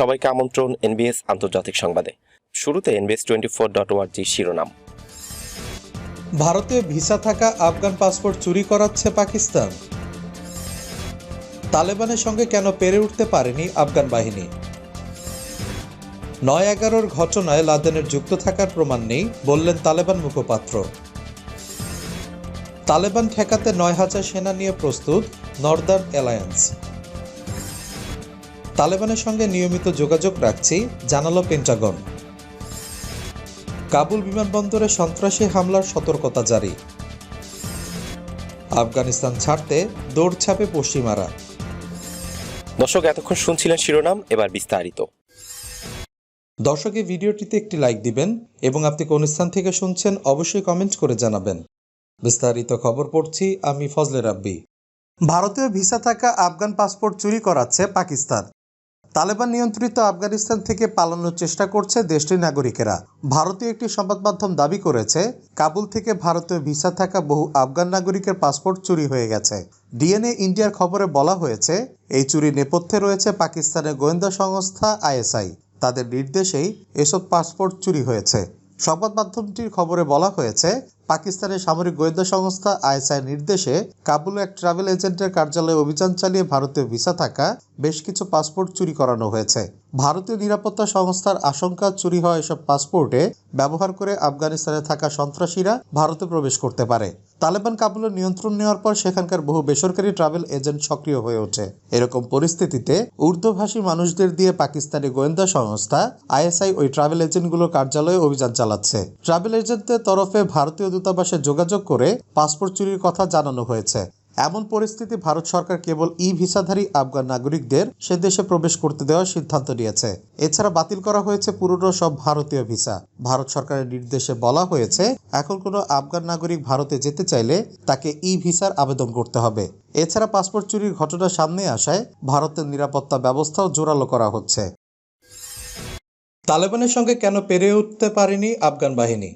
সবাইকে আমন্ত্রণ এনবিএস আন্তর্জাতিক সংবাদে। শুরুতে এনবিএস টোয়েন্টি ফোর ডট ওয়ার্জি শিরোনাম। ভারতে ভিসা থাকা আফগান পাসপোর্ট চুরি করাচ্ছে পাকিস্তান। তালেবানের সঙ্গে কেন পেরে উঠতে পারেনি আফগান বাহিনী? নয় এগারোর ঘটনায় লাদেনের যুক্ত থাকার প্রমাণ নেই, বললেন তালেবান মুখপাত্র। তালেবান ঠেকাতে নয় হাজার সেনা নিয়ে প্রস্তুত নর্দার্ন অ্যালায়েন্স তালেবানের সঙ্গে নিয়মিত যোগাযোগ রাখছি জানালো পেন্টাগন কাবুল বিমানবন্দরে সন্ত্রাসী হামলার সতর্কতা জারি। আফগানিস্তান ছাড়তে দৌড়ছাপে পশ্চিমারা। দর্শক এতক্ষণ শুনছিলেন শিরোনাম এবার বিস্তারিত। দর্শক এই ভিডিওটিতে একটি লাইক দিবেন এবং আপনি কোন স্থান থেকে শুনছেন অবশ্যই কমেন্ট করে জানাবেন। বিস্তারিত খবর পড়ছি আমি ফজলে রাব্বি। ভারতীয় ভিসা থাকা আফগান পাসপোর্ট চুরি করাচ্ছে পাকিস্তান। তালেবান নিয়ন্ত্রিত আফগানিস্তান থেকে পালানোর চেষ্টা করছে দেশটির নাগরিকেরা। ভারতীয় একটি সংবাদ মাধ্যম দাবি করেছে, কাবুল থেকে ভারতীয় ভিসা থাকা বহু আফগান নাগরিকের পাসপোর্ট চুরি হয়ে গেছে। ডিএনএ ইন্ডিয়ার খবরে বলা হয়েছে, এই চুরি নেপথ্যে রয়েছে পাকিস্তানের গোয়েন্দা সংস্থা আইএসআই। তাদের নির্দেশেই এসব পাসপোর্ট চুরি হয়েছে। সংবাদ মাধ্যমটির খবরে বলা হয়েছে পাকিস্তানের সামরিক গোয়েন্দা সংস্থা আইএসআই নির্দেশে কাবুলে এক ট্রাভেল এজেন্টের কার্যালয়ে অভিযান চালিয়ে ভারতীয় ভিসা থাকা বেশ কিছু পাসপোর্ট চুরি করানো হয়েছে। ভারতীয় নিরাপত্তা সংস্থার আশঙ্কা চুরি হওয়া এসব পাসপোর্টে ব্যবহার করে আফগানিস্তানে থাকা সন্ত্রাসীরা ভারতে প্রবেশ করতে পারে। তালেবান কাবুলের নিয়ন্ত্রণ নেওয়ার পর সেখানকার বহু বেসরকারি ট্রাভেল এজেন্ট সক্রিয় হয়ে ওঠে। এরকম পরিস্থিতিতে উর্দুভাষী মানুষদের দিয়ে পাকিস্তানি গোয়েন্দা সংস্থা আইএসআই ওই ট্রাভেল এজেন্টগুলোর কার্যালয়ে অভিযান চালাচ্ছে। ট্রাভেল এজেন্টদের তরফে ভারতীয় দূতাবাসে যোগাযোগ করে পাসপোর্ট চুরির কথা জানানো হয়েছে। এমন পরিস্থিতি ভারত সরকার কেবল ই ভিসাধারী আফগান নাগরিকদের সে দেশে প্রবেশ করতে দেওয়ার সিদ্ধান্ত নিয়েছে। এছাড়া বাতিল করা হয়েছে পুরনো সব ভারতীয় ভিসা। ভারত সরকারের নির্দেশে বলা হয়েছে, এখন কোনো আফগান নাগরিক ভারতে যেতে চাইলে তাকে ই ভিসার আবেদন করতে হবে। এছাড়া পাসপোর্ট চুরির ঘটনা সামনে আসায় ভারতের নিরাপত্তা ব্যবস্থাও জোরালো করা হচ্ছে। তালেবানের সঙ্গে কেন পেরে উঠতে পারেনি আফগান বাহিনী?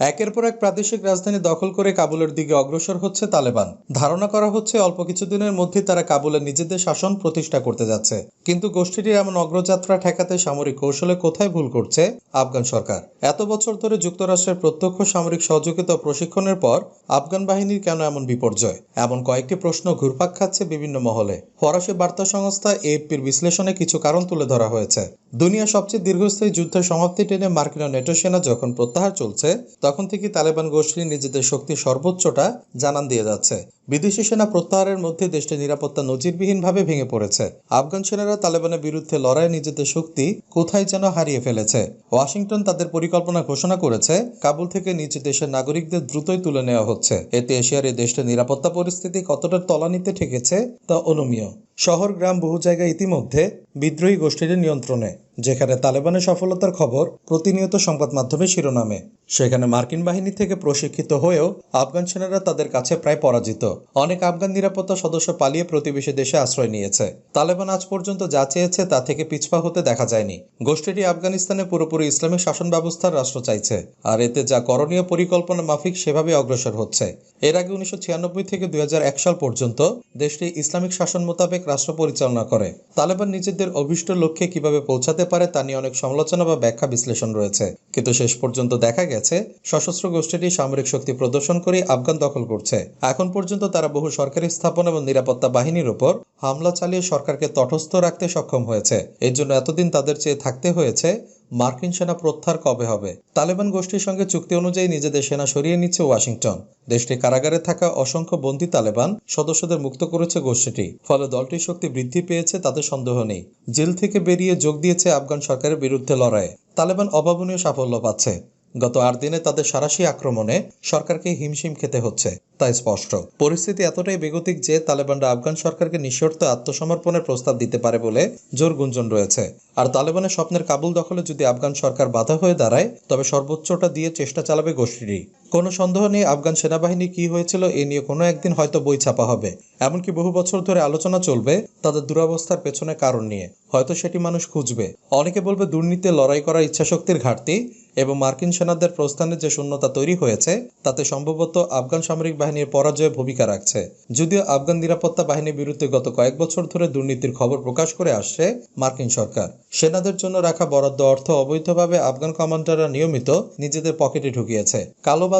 একের পর এক প্রাদেশিক রাজধানী দখল করে কাবুলের দিকে অগ্রসর হচ্ছে তালেবান। ধারণা করা হচ্ছে অল্প কিছুদিনের মধ্যে তারা কাবুলে নিজেদের শাসন প্রতিষ্ঠা করতে যাচ্ছে। কিন্তু গোষ্ঠীটির এমন অগ্রযাত্রা ঠেকাতে সামরিক কৌশলে কোথায় ভুল করছে? আফগান সরকার। এত বছর ধরে যুক্তরাষ্ট্রের প্রত্যক্ষ সামরিক সহযোগিতা প্রশিক্ষণের পর আফগান বাহিনীর কেন এমন বিপর্যয়? এমন কয়েকটি প্রশ্ন ঘুরপাক খাচ্ছে বিভিন্ন মহলে। ফরাসি বার্তা সংস্থা এএফপির বিশ্লেষণে কিছু কারণ তুলে ধরা হয়েছে। দুনিয়া সবচেয়ে দীর্ঘস্থায়ী যুদ্ধের সমাপ্তি টেনে মার্কিন নেটো সেনা যখন প্রত্যাহার চলছে তখন থেকে তালেবান গোষ্ঠী নিজেদের শক্তি সর্বোচ্চটা জানান দিয়ে যাচ্ছে। বিদেশি সেনা প্রত্যাহারের মধ্যে দেশটির নিরাপত্তা নজিরবিহীনভাবে ভেঙে পড়েছে। আফগান সেনারা তালেবানের বিরুদ্ধে লড়াইয়ে নিজেদের শক্তি কোথায় যেন হারিয়ে ফেলেছে। ওয়াশিংটন তাদের পরিকল্পনা ঘোষণা করেছে, কাবুল থেকে নিজ দেশের নাগরিকদের দ্রুতই তুলে নেওয়া হচ্ছে। এতে এশিয়ার এই দেশটির নিরাপত্তা পরিস্থিতি কতটা তলানিতে ঠেকেছে তা অনুমীয়। শহর, গ্রাম, বহু জায়গায় ইতিমধ্যে বিদ্রোহী গোষ্ঠীর নিয়ন্ত্রণে, যেখানে তালেবানের সফলতার খবর প্রতিনিয়ত সংবাদ মাধ্যমে শিরোনামে। সেখানে মার্কিন বাহিনী থেকে প্রশিক্ষিত হয়েও আফগান সেনারা তাদের কাছে প্রায় পরাজিত। অনেক আফগান নিরাপত্তা সদস্য পালিয়ে প্রতিবেশী দেশে আশ্রয় নিয়েছে। তালেবান আজ পর্যন্ত যা চেয়েছে তা থেকে পিছপা হতে দেখা যায়নি। গোষ্ঠীটি আফগানিস্তানে পুরোপুরি ইসলামিক শাসন ব্যবস্থার রাষ্ট্র চাইছে, আর এতে যা করণীয় পরিকল্পনা মাফিক সেভাবে অগ্রসর হচ্ছে। এর আগে উনিশশো ছিয়ানব্বই থেকে দুই সাল পর্যন্ত দেশটি ইসলামিক শাসন মোতাবেক রাষ্ট্র পরিচালনা করে। তালেবান নিজেদের অভিষ্ট লক্ষ্যে কীভাবে পৌঁছাতে পারে তা নিয়ে অনেক সমালোচনা বা ব্যাখ্যা বিশ্লেষণ রয়েছে। কিন্তু শেষ পর্যন্ত দেখা গেছে, সশস্ত্র গোষ্ঠীটি সামরিক শক্তি প্রদর্শন করে আফগান দখল করছে। এখন পর্যন্ত তারা বহু সরকারি স্থাপন এবং নিরাপত্তা বাহিনীর উপর হামলা চালিয়ে সরকারকে তটস্থ রাখতে সক্ষম হয়েছে। এর জন্য এতদিন তাদের চেয়ে থাকতে হয়েছে মার্কিন সেনা প্রত্যাহার কবে হবে? তালেবান গোষ্ঠীর সঙ্গে চুক্তি অনুযায়ী নিজেদের সেনা সরিয়ে নিচ্ছে ওয়াশিংটন। দেশটি কারাগারে থাকা অসংখ্য বন্দী তালেবান সদস্যদের মুক্ত করেছে গোষ্ঠীটি, ফলে দলটির শক্তি বৃদ্ধি পেয়েছে, তাতে সন্দেহ নেই। জেল থেকে বেরিয়ে যোগ দিয়েছে আফগান সরকারের বিরুদ্ধে লড়াইয়ে। তালেবান অভাবনীয় সাফল্য পাচ্ছে। গত আট দিনে তাদের সারাশি আক্রমণে সরকারকে হিমশিম খেতে হচ্ছে, তাই স্পষ্ট। পরিস্থিতি এতটাই বেগতিক যে তালেবানরা আফগান সরকারকে নিঃশর্ত আত্মসমর্পণের প্রস্তাব দিতে পারে বলে জোর গুঞ্জন রয়েছে। আর তালেবানের স্বপ্নের কাবুল দখলে যদি আফগান সরকার বাধা হয়ে দাঁড়ায়, তবে সর্বোচ্চটা দিয়ে চেষ্টা চালাবে গোষ্ঠীটি। কোনো সন্দেহ নেই, আফগান সেনাবাহিনী কি হয়েছিল এ নিয়ে কোনো একদিন হয়তো বই ছাপা হবে। এমনকি বহু বছর ধরে আলোচনা চলবে তাদের দুরবস্থার পেছনে কারণ নিয়ে। হয়তো সেটি মানুষ খুঁজবে। অনেকে বলবে দুর্নীতি, লড়াই করার ইচ্ছাশক্তির ঘাটতি এবং মার্কিন সেনাদের প্রস্থানের যে শূন্যতা তৈরি হয়েছে, তাতে সম্ভবত আফগান সামরিক বাহিনীর পরাজয়ে ভূমিকা রাখছে। যদিও আফগান নিরাপত্তা বাহিনীর বিরুদ্ধে গত কয়েক বছর ধরে দুর্নীতির খবর প্রকাশ করে আসছে মার্কিন সরকার। সেনাদের জন্য রাখা বরাদ্দ অর্থ অবৈধভাবে আফগান কমান্ডাররা নিয়মিত নিজেদের পকেটে ঢুকিয়েছে।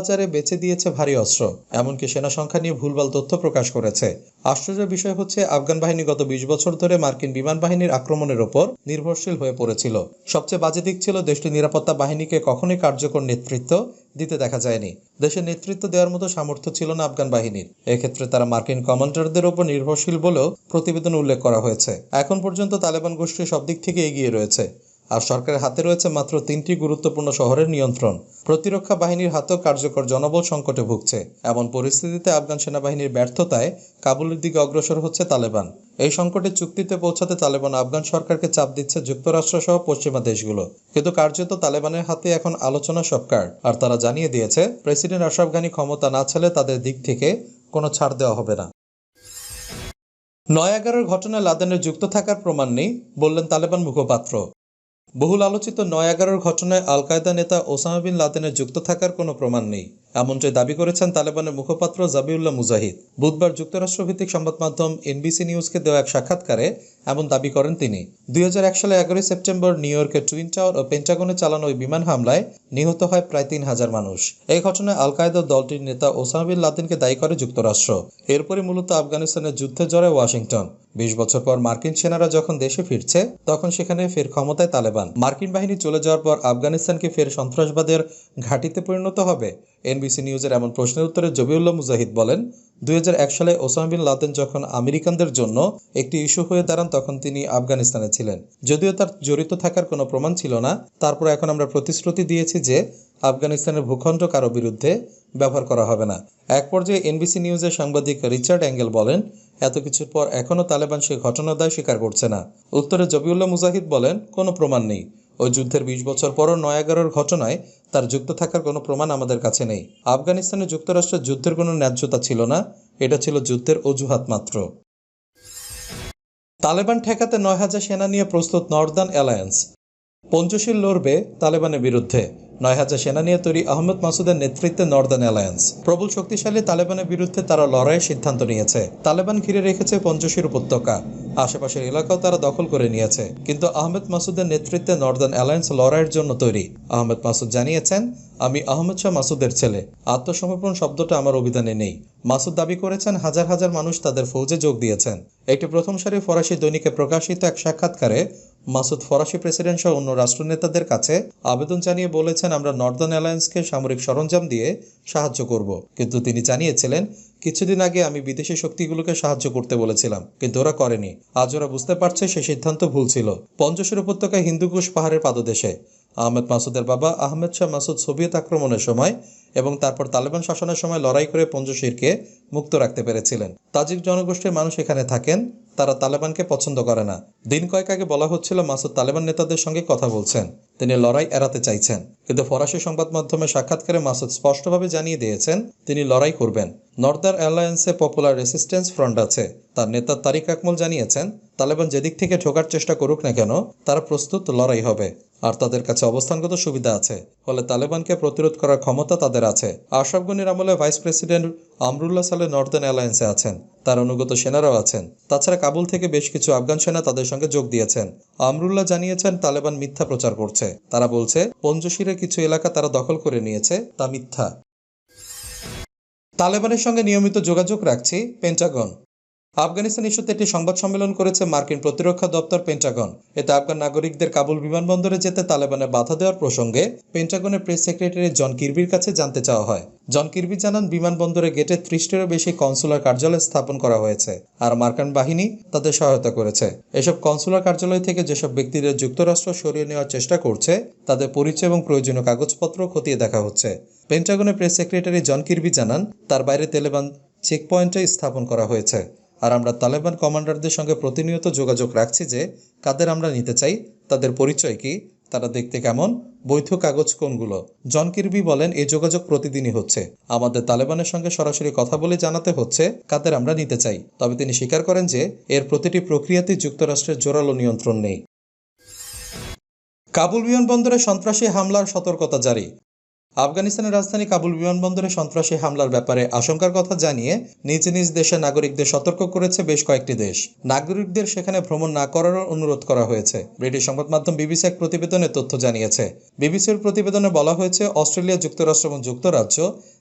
কালোবাজারে বেচে দিয়েছে ভারী অস্ত্র, এমনকি সেনা সংখ্যা নিয়ে ভুলভাল তথ্য প্রকাশ করেছে। আশ্চর্যের বিষয় হচ্ছে, আফগান বাহিনী গত বিশ বছর ধরে মার্কিন বিমান বাহিনীর আক্রমণের ওপর নির্ভরশীল হয়ে পড়েছিল। সবচেয়ে বাজে দিক ছিল দেশটির নিরাপত্তা বাহিনীকে কখনোই কার্যকর নেতৃত্ব দিতে দেখা যায়নি। দেশের নেতৃত্ব দেওয়ার মতো সামর্থ্য ছিল না আফগান বাহিনীর। এক্ষেত্রে তারা মার্কিন কমান্ডারদের ওপর নির্ভরশীল বলেও প্রতিবেদনে উল্লেখ করা হয়েছে। এখন পর্যন্ত তালেবান গোষ্ঠী সব দিক থেকে এগিয়ে রয়েছে। আর সরকারের হাতে রয়েছে মাত্র তিনটি গুরুত্বপূর্ণ শহরের নিয়ন্ত্রণ। প্রতিরক্ষা বাহিনীর হাতেও কার্যকর জনবল সংকটে ভুগছে। এমন পরিস্থিতিতে আফগান সেনাবাহিনীর ব্যর্থতায় কাবুলের দিকে অগ্রসর হচ্ছে তালেবান। এই সংকটে চুক্তিতে পৌঁছাতে তালেবান আফগান সরকারকে চাপ দিচ্ছে যুক্তরাষ্ট্র সহ পশ্চিমা দেশগুলো। কিন্তু কার্যত তালেবানের হাতে এখন আলোচনা সব আর তারা জানিয়ে দিয়েছে, প্রেসিডেন্ট আশরাফ গানি ক্ষমতা না ছাড়লে তাদের দিক থেকে কোনো ছাড় দেওয়া হবে না। নয় এগারোর ঘটনায় লাদেনের যুক্ত থাকার প্রমাণ নেই, বললেন তালেবান মুখপাত্র। বহুল আলোচিত নয় এগারোর ঘটনায় আল কায়দা নেতা ওসামা বিন লাদেনের যুক্ত থাকার কোনো প্রমাণ নেই। এমনটাই দাবি করেছেন তালেবানের মুখপাত্র জাবিউল্লাহ মুজাহিদ। বুধবার যুক্তরাষ্ট্রভিত্তিক সংবাদ মাধ্যম এনবিসি নিউজকে দেওয়া এক সাক্ষাৎকারে এমন দাবি করেন তিনি। দুই সালে এগারোই সেপ্টেম্বর নিউ ইয়র্কের টুইন টাওয়ার ও পেন্টাগনে চালানো ওই বিমান হামলায় নিহত হয় প্রায় তিন হাজার মানুষ। এই ঘটনায় আল কায়দার দলটির নেতা ওসামা বিন লাদেনকে দায়ী করে যুক্তরাষ্ট্র। এরপরই মূলত আফগানিস্তানের যুদ্ধে জড়ায় ওয়াশিংটন। বিশ বছর পর মার্কিন সেনারা যখন দেশে ফিরছে, তখন সেখানে ফের ক্ষমতায় তালেবান। মার্কিন বাহিনী চলে যাওয়ার পর আফগানিস্তানকে ফের সন্ত্রাসবাদের ঘাঁটিতে পরিণত হবে। এনবিসি নিউজের এমন প্রশ্নের উত্তরে জবিউল্লাহ মুজাহিদ বলেন দু হাজার এক সালে ওসামা বিন লাদেন যখন আমেরিকানদের জন্য একটি ইস্যু হয়ে দাঁড়ান, তখন তিনি আফগানিস্তানে ছিলেন। যদিও তার জড়িত থাকার কোনো প্রমাণ ছিল না, তারপর এখন আমরা প্রতিশ্রুতি দিয়েছি যে আফগানিস্তানের ভূখণ্ড কারও বিরুদ্ধে ব্যবহার করা হবে না। এক পর্যায়ে এনবিসি নিউজের সাংবাদিক রিচার্ড অ্যাঙ্গেল বলেন, এত কিছুর পর এখনও তালেবান সেই ঘটনার দায় স্বীকার করছে না। উত্তরে জবিউল্লাহ মুজাহিদ বলেন, কোনো প্রমাণ নেই। ওই যুদ্ধের বিশ বছর পরও নয় এগারোর ঘটনায় তার যুক্ত থাকার কোনো প্রমাণ আমাদের কাছে নেই। আফগানিস্তানে যুক্তরাষ্ট্রের যুদ্ধের কোনো ন্যায্যতা ছিল না, এটা ছিল যুদ্ধের অজুহাত মাত্র। তালেবান ঠেকাতে নয় হাজার সেনা নিয়ে প্রস্তুত নর্দার্ন অ্যালায়েন্স। পঞ্চশীল লড়বে তালেবানের বিরুদ্ধে। নয় হাজার সেনা নিয়ে তৈরি আহমেদ মাসুদের নেতৃত্বে নর্দার্ন অ্যালায়েন্স। প্রবল শক্তিশালী তালেবানের বিরুদ্ধে তারা লড়াইয়ের সিদ্ধান্ত নিয়েছে। তালেবান ঘিরে রেখেছে পঞ্চশীর উপত্যকা। আশেপাশের এলাকাও তারা দখল করে নিয়েছে। কিন্তু আহমেদ মাসুদের নেতৃত্বে নর্দার্ন অ্যালায়েন্স লড়াইয়ের জন্য তৈরি। আহমেদ মাসুদ জানিয়েছেন, আমি আহমেদ শাহ মাসুদের ছেলে। আত্মসমর্পণ শব্দটা আমার অভিধানে নেই। মাসুদ দাবি করেছেন, হাজার হাজার মানুষ তাদের ফৌজে যোগ দিয়েছেন। একটি প্রথম সারি ফরাসি দৈনিকে প্রকাশিত এক সাক্ষাৎকারে মাসুদ ফরাসি প্রেসিডেন্ট সহ অন্য রাষ্ট্রনেতাদের কাছে আবেদন জানিয়ে বলেছেন, আমরা নর্দার্ন অ্যালায়েন্সকে সামরিক সরঞ্জাম দিয়ে সাহায্য করব। কিন্তু তিনি জানিয়েছিলেন, কিছুদিন আগে আমি বিদেশি শক্তিগুলোকে সাহায্য করতে বলেছিলাম, কিন্তু ওরা করেনি। আজ ওরা বুঝতে পারছে সে সিদ্ধান্ত ভুল ছিল। পঞ্চশের উপত্যকায় হিন্দুকুশ পাহাড়ের পাদদেশে। আহমেদ মাসুদের বাবা আহমেদ শাহ মাসুদ সোভিয়েত আক্রমণের সময় এবং তারপর তালেবান শাসনের সময় লড়াই করে পঞ্চশীরকে মুক্ত রাখতে পেরেছিলেন। তাজিক জনগোষ্ঠীর মানুষ এখানে থাকেন। তারা তালেবানকে পছন্দ করে না। দিন কয়েক আগে বলা হচ্ছিল মাসুদ তালেবান নেতাদের সঙ্গে কথা বলছেন। তিনি লড়াই এড়াতে চাইছেন। কিন্তু ফরাসি সংবাদ মাধ্যমে সাক্ষাৎকারে মাসুদ স্পষ্টভাবে জানিয়ে দিয়েছেন, তিনি লড়াই করবেন। নর্দার অ্যালায়েন্সে পপুলার রেসিস্ট্যান্স ফ্রন্ট আছে। তার নেতা তারিক আকমল জানিয়েছেন, তালেবান যেদিক থেকে ঠোকার চেষ্টা করুক না কেন, তারা প্রস্তুত লড়াই হবে। আর তাদের কাছে অবস্থানগত সুবিধা আছে। ফলে তালেবানকে প্রতিরোধ করার ক্ষমতা তাদের আছে। আশরাফ গনির আমলে ভাইস প্রেসিডেন্ট আমরুল্লাহ সালে নর্দার্ন অ্যালায়েন্সে আছেন। তার অনুগত সেনারাও আছেন। তাছাড়া কাবুল থেকে বেশ কিছু আফগান সেনা তাদের সঙ্গে যোগ দিয়েছেন। আমরুল্লাহ জানিয়েছেন, তালেবান মিথ্যা প্রচার করছে। তারা বলছে পঞ্চশীরের কিছু এলাকা তারা দখল করে নিয়েছে, তা মিথ্যা। তালেবানের সঙ্গে নিয়মিত যোগাযোগ রাখছি, পেন্টাগন। আফগানিস্তান ইস্যুতে একটি সংবাদ সম্মেলন করেছে মার্কিন প্রতিরক্ষা দপ্তর পেন্টাগন। এতে আফগান নাগরিকদের কাবুল বিমানবন্দরে যেতে তালেবানের বাধা দেওয়ার প্রসঙ্গে পেন্টাগনের প্রেস সেক্রেটারি জন কির্বির কাছে জানতে চাওয়া হয়। জন কির্বি জানান, বিমানবন্দরে গেটে ত্রিশটিরও বেশি কনসুলার কার্যালয় স্থাপন করা হয়েছে আর মার্কান বাহিনী তাদের সহায়তা করেছে। এসব কনসুলার কার্যালয় থেকে যেসব ব্যক্তিদের যুক্তরাষ্ট্র সরিয়ে নেওয়ার চেষ্টা করছে, তাদের পরিচয় এবং প্রয়োজনীয় কাগজপত্র খতিয়ে দেখা হচ্ছে। পেন্টাগনের প্রেস সেক্রেটারি জন কির্বি জানান, তার বাইরে তালেবান চেকপয়েন্টে স্থাপন করা হয়েছে। আর আমরা তালেবান কমান্ডারদের সঙ্গে প্রতিনিয়ত যোগাযোগ রাখছি যে কাদের আমরা নিতে চাই, তাদের পরিচয় কি, তারা দেখতে কেমন, বৈধ কাগজ কোনগুলো। জন কিরবি বলেন, এই যোগাযোগ প্রতিদিনই হচ্ছে। আমাদের তালেবানের সঙ্গে সরাসরি কথা বলে জানাতে হচ্ছে কাদের আমরা নিতে চাই। তবে তিনি স্বীকার করেন যে এর প্রতিটি প্রক্রিয়াতেই যুক্তরাষ্ট্রের জোরালো নিয়ন্ত্রণ নেই। কাবুল বিমানবন্দরে সন্ত্রাসী হামলার সতর্কতা জারি। আফগানিস্তানের রাজধানী কাবুল বিমানবন্দরে সন্ত্রাসী হামলার ব্যাপারে আশঙ্কার কথা জানিয়ে নিজ নিজ দেশের নাগরিকদের সতর্ক করেছে বেশ কয়েকটি দেশ। নাগরিকদের সেখানে ভ্রমণ না করারও অনুরোধ করা হয়েছে। ব্রিটিশ সংবাদ মাধ্যম বিবিসি এক প্রতিবেদনে তথ্য জানিয়েছে। বিবিসির প্রতিবেদনে বলা হয়েছে, অস্ট্রেলিয়া যুক্তরাষ্ট্র এবং যুক্তরাজ্য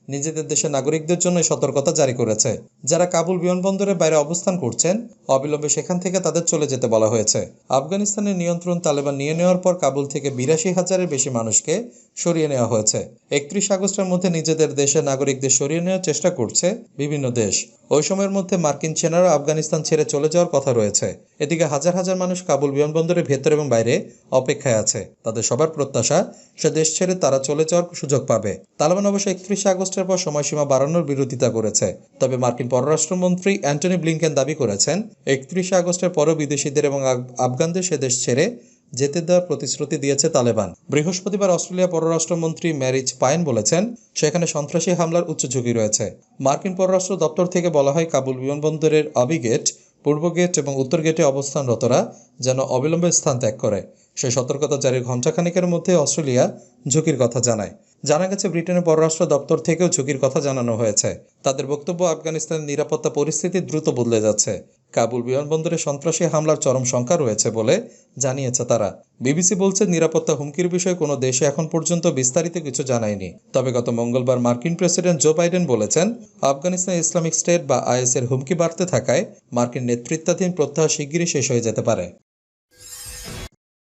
নিজেদের দেশের নাগরিকদের জন্য সতর্কতা জারি করেছে। যারা কাবুল বিমানবন্দরের বাইরে অবস্থান করছেন, অবিলম্বে সেখান থেকে তাদের চলে যেতে বলা হয়েছে। আফগানিস্তানের নিয়ন্ত্রণ তালেবান নিয়ে নেওয়ার পর কাবুল থেকে বিরাশি হাজারের বেশি মানুষকে সরিয়ে নেওয়া হয়েছে। একত্রিশ আগস্টের মধ্যে নিজেদের দেশের নাগরিকদের সরিয়ে নেওয়ার চেষ্টা করছে বিভিন্ন দেশ। ওই সময়ের মধ্যে মার্কিন সেনারা আফগানিস্তান ছেড়ে চলে যাওয়ার কথা রয়েছে। এদিকে হাজার হাজার মানুষ কাবুল বিমানবন্দরের ভেতর এবং বাইরে অপেক্ষায় আছে। তাদের সবার প্রত্যাশা, সে দেশ ছেড়ে তারা চলে যাওয়ার সুযোগ পাবে। তালেবান অবশ্য একত্রিশে আগস্টের পর সময়সীমা বাড়ানোর বিরোধিতা করেছে। তবে মার্কিন পররাষ্ট্রমন্ত্রী অ্যান্টনি ব্লিংকেন দাবি করেছেন, একত্রিশে আগস্টের পরও বিদেশিদের এবং আফগানদের সে দেশ ছেড়ে যেতে দেওয়ার প্রতিশ্রুতি দিয়েছে তালেবান। বৃহস্পতিবার অস্ট্রেলিয়া পররাষ্ট্রমন্ত্রী ম্যারিজ পায়েন বলেছেন, সেখানে সন্ত্রাসী হামলার উচ্চ ঝুঁকি রয়েছে। মার্কিন পররাষ্ট্র দপ্তর থেকে বলা হয়, কাবুল বিমানবন্দরের আবি গেট, পূর্ব গেট এবং উত্তর গেটে অবস্থানরতরা যেন অবিলম্বে স্থান ত্যাগ করে। সেই সতর্কতা জারির ঘণ্টাখানিকের মধ্যে অস্ট্রেলিয়া ঝুঁকির কথা জানায়। জানা গেছে, ব্রিটেনের পররাষ্ট্র দপ্তর থেকেও ঝুঁকির কথা জানানো হয়েছে। তাদের বক্তব্য, আফগানিস্তানের নিরাপত্তা পরিস্থিতি দ্রুত বদলে যাচ্ছে। কাবুল বিমানবন্দরে সন্ত্রাসী হামলার চরম সংখ্যা রয়েছে বলে জানিয়েছে তারা। বিবিসি বলছে, নিরাপত্তা হুমকির বিষয়ে কোনো দেশে এখন পর্যন্ত বিস্তারিত কিছু জানায়নি। তবে গত মঙ্গলবার মার্কিন প্রেসিডেন্ট জো বাইডেন বলেছেন, আফগানিস্তান ইসলামিক স্টেট বা আইএস এর হুমকি বাড়তে থাকায় মার্কিন নেতৃত্বাধীন প্রত্যাহার শিগগিরই শেষ হয়ে যেতে পারে।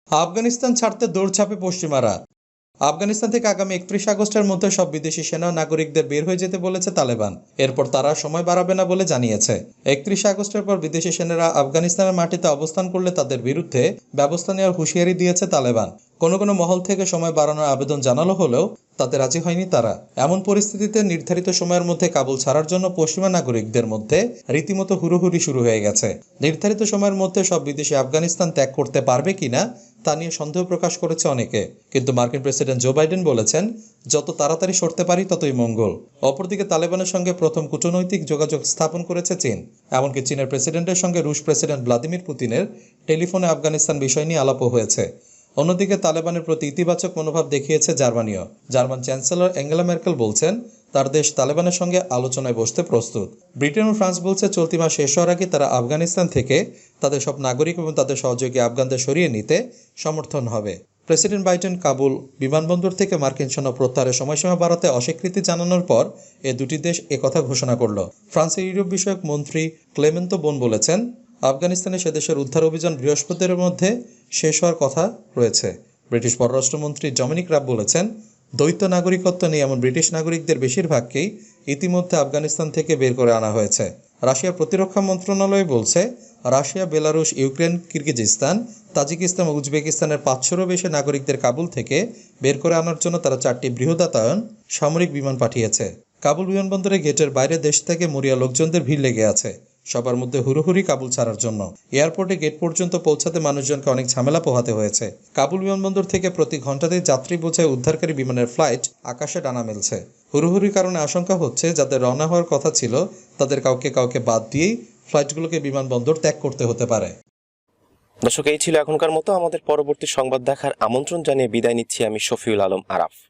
আফগানিস্তান ছাড়তে দৌড়ছাপে পশ্চিমারা। আফগানিস্তান থেকে আগামী একত্রিশ আগস্টের মধ্যে সব বিদেশি সেনা নাগরিকদের বের হয়ে যেতে বলেছে তালেবান। এরপর তারা সময় বাড়াবে না বলে জানিয়েছে। একত্রিশ আগস্টের পর বিদেশি সেনারা আফগানিস্তানের মাটিতে অবস্থান করলে তাদের বিরুদ্ধে ব্যবস্থা নেওয়ার হুঁশিয়ারি দিয়েছে তালেবান। কোনো কোনো মহল থেকে সময় বাড়ানোর আবেদন জানানো হলেও তাতে রাজি হয়নি তারা। এমন পরিস্থিতিতে নির্ধারিত সময়ের মধ্যে কাবুল ছাড়ার জন্য পশ্চিমা নাগরিকদের মধ্যে রীতিমতো হুড়োহুড়ি শুরু হয়ে গেছে। নির্ধারিত সময়ের মধ্যে সব বিদেশি আফগানিস্তান ত্যাগ করতে পারবে কিনা তা নিয়ে সন্দেহ প্রকাশ করেছে অনেকে। কিন্তু মার্কিন প্রেসিডেন্ট জো বাইডেন বলেছেন, যত তাড়াতাড়ি সরতে পারি, ততই মঙ্গল। অপরদিকে তালেবানের সঙ্গে প্রথম কূটনৈতিক যোগাযোগ স্থাপন করেছে চীন। এমনকি চীনের প্রেসিডেন্টের সঙ্গে রুশ প্রেসিডেন্ট ভ্লাদিমির পুতিনের টেলিফোনে আফগানিস্তান বিষয় নিয়ে আলাপও হয়েছে। অন্যদিকে তালেবানের প্রতি ইতিবাচক মনোভাব দেখিয়েছে জার্মানিও। জার্মান চ্যান্সেলর অ্যাঙ্গেলা মের্কেল বলছেন, তার দেশ তালেবানের সঙ্গে আলোচনায় বসতে প্রস্তুত। ব্রিটেন ও ফ্রান্স বলছে, চলতি মাস শেষ হওয়ার আগে তারা আফগানিস্তান থেকে তাদের সব নাগরিক এবং তাদের সহযোগী আফগানদের সরিয়ে নিতে সমর্থন হবে। প্রেসিডেন্ট বাইডেন কাবুল বিমানবন্দর থেকে মার্কিন সেনা প্রত্যাহারের সময়সীমা বাড়াতে অস্বীকৃতি জানানোর পর এ দুটি দেশ একথা ঘোষণা করল। ফ্রান্সের ইউরোপ বিষয়ক মন্ত্রী ক্লেমেন্তো বোন বলেছেন আফগানিস্তানে সে দেশের উদ্ধার অভিযান বৃহস্পতির মধ্যে শেষ হওয়ার কথা রয়েছে। ব্রিটিশ পররাষ্ট্রমন্ত্রী ডমিনিক রাব বলেছেন, দ্বৈত নাগরিকত্ব নিয়ে এমন ব্রিটিশ নাগরিকদের বেশিরভাগকেই ইতিমধ্যে আফগানিস্তান থেকে বের করে আনা হয়েছে। রাশিয়ার প্রতিরক্ষা মন্ত্রণালয় বলছে, Russia, Belarus, Ukraine, Kyrgyzstan, Tajikistan ও উজবেকিস্তানের পাঁচশোরও বেশি নাগরিকদের কাবুল থেকে বের করে আনার জন্য তারা চারটি বৃহদাতায়ন সামরিক বিমান পাঠিয়েছে। কাবুল বিমানবন্দরে গেটের বাইরে দেশ থেকে মরিয়া লোকজনদের ভিড় লেগে আছে। সবার মধ্যে হুড়োহুড়ি কাবুল ছাড়ার জন্য। এয়ারপোর্টে গেট পর্যন্ত পৌঁছাতে মানুষজনকে অনেক ঝামেলা পোহাতে হয়েছে। কাবুল বিমানবন্দর থেকে প্রতি ঘন্টাতে যাত্রী বোঝায় উদ্ধারকারী বিমানের ফ্লাইট আকাশে ডানা মেলছে। হুড়োহুড়ির কারণে আশঙ্কা হচ্ছে, যাদের রওনা হওয়ার কথা ছিল, তাদের কাউকে কাউকে বাদ দিয়েই ফ্লাইটগুলোকে বিমানবন্দর ত্যাগ করতে হতে পারে। দর্শক, এই ছিল এখনকার মতো। আমাদের পরবর্তী সংবাদ দেখার আমন্ত্রণ জানিয়ে বিদায় নিচ্ছি আমি শফিউল আলম আরাফ।